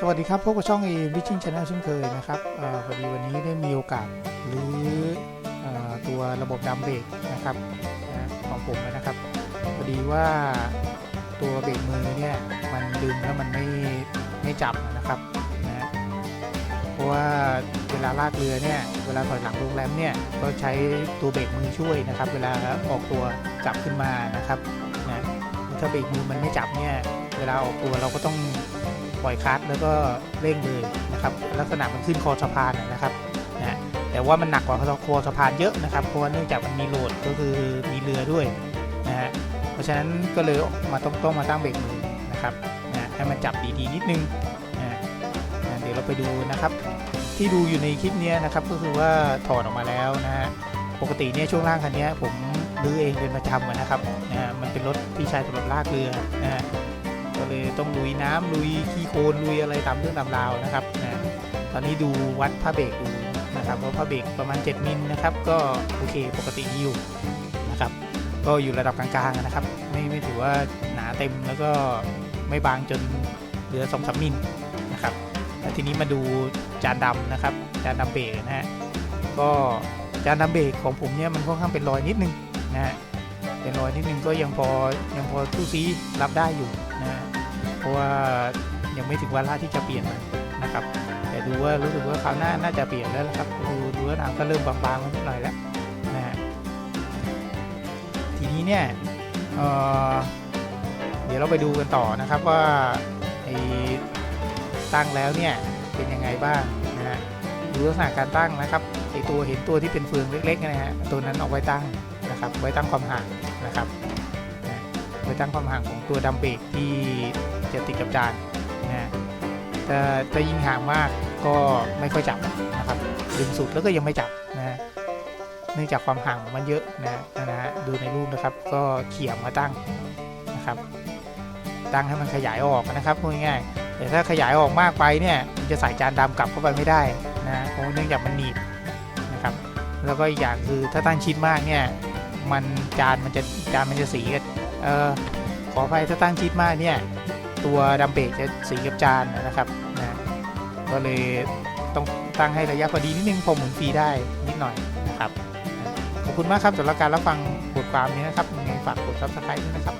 สวัสดีครับพบกับช่อง a อวิชิงชาแนลเช่นเคยนะครับอพอดีวันนี้ได้มีโอกาสหรืออตัวระบบดัมเบรกนะครับของผมนะครับพอดีว่าตัวเบรกมือเนี่ยมันดึงแล้วมันไม่ไม่จับนะครับนะเพราะว่าเวลาลากเรือเนี่ยเวลาถอยหลังลงแรมเนี่ยก็ใช้ตัวเบรกมือช่วยนะครับ เวลาออกตัวจับขึ้นมานะครับนะถ้าเบรกมือมันไม่จับเนี่ยเวลาออกตัวเราก็ต้อง ปล่อยคลัตช์แล้วก็เร่งเลยนะครับลักษณะมันขึ้นคอสะพานนะครับนะแต่ว่ามันหนักกว่าคอสะพานเยอะนะครับเพราะว่าเนื่องจากมันมีโหลดก็คือมีเรือด้วยนะฮะเพราะฉะนั้นก็เลยมาต้องต้องมาตั้งเบรกมือนะครับนะให้มันจับดีๆนิดนึงนะนะเดี๋ยวเราไปดูนะครับ ที่ดูอยู่ในคลิปเนี้ยนะครับก็คือว่าถอดออกมาแล้วนะฮะปกติเนี่ยช่วงล่างคันเนี้ยผมรื้อเองเป็นประจำนะครับนะฮะมันเป็นรถที่ใช้สำหรับลากเรือนะฮะ ก็เลยต้องลุยน้ำลุยขี้โคลนลุยอะไรตามเรื่องตามราวนะครับนะตอนนี้ดูวัดผ้าเบรกดูนะครับว่าผ้าเบรกประมาณ 7 มิลนะครับ ก็โอเคปกติอยู่นะครับ ก็อยู่ระดับกลางๆนะครับ ไม่ไม่ถือว่าหนาเต็มแล้วก็ไม่บางจนเหลือ2อสามมิลนะครับแล้วทีนี้มาดูจานดำนะครับ จานดำเบรกนะฮะก็จานดำเบรกของผมเนี่ยมันค่อนข้างเป็นรอยนิดนึงนะฮะเป็นรอยนิดนึงก็ยังพอยังพอตู้ซีรับได้อยู่ นะเพราะว่ายังไม่ถึงเวลาที่จะเปลี่ยนมันนะครับ แต่ดูว่ารู้สึกว่าคราวหน้าน่าจะเปลี่ยนแล้วครับดูดูว่าทางก็เริ่มบางๆมานิดหน่อยแล้วนะฮะทีนี้เนี่ยเอ่อเดี๋ยวเราไปดูกันต่อนะครับว่าไอ้ตั้งแล้วเนี่ยเป็นยังไงบ้างนะฮะดูลักษณะการตั้งนะครับไอ้ตัวเห็นตัวที่เป็นเฟืองเล็กๆนะฮะตัวนั้นเอาไว้ตั้งนะครับ ไว้ตั้งความห่างนะครับ โดยตั้งความห่างของตัวดัมเบรกที่จะติดกับจานนะฮะถ้าถ้ายิ่งห่างมากก็ไม่ค่อยจับนะครับดึงสุดแล้วก็ยังไม่จับนะฮะเนื่องจากความห่างมันเยอะนะนะฮะดูในรูปนะครับก็เขี่ยมาตั้งนะครับ ตั้งให้มันขยายออกนะครับพูดง่ายๆแต่ถ้าขยายออกมากไปเนี่ยมันจะใส่จานดำกลับเข้าไปไม่ได้นะเพราะเนื่องจากมันหนีบนะครับ แล้วก็อีกอย่างคือถ้าตั้งชิดมากเนี่ยมันจานมันจะจานมันจะสีกับ เออขออภัยถ้าตั้งชิดมากเนี่ย ตัวดัมเบลจะสีกับจานนะครับนะก็เลยต้องตั้งให้ระยะพอดีนิดนึงพอหมุนฟรีได้นิดหน่อยนะครับ ขอบคุณมากครับสำหรับการรับฟังบทความนี้นะครับยังไงฝากกด subscribe ด้วยนะครับ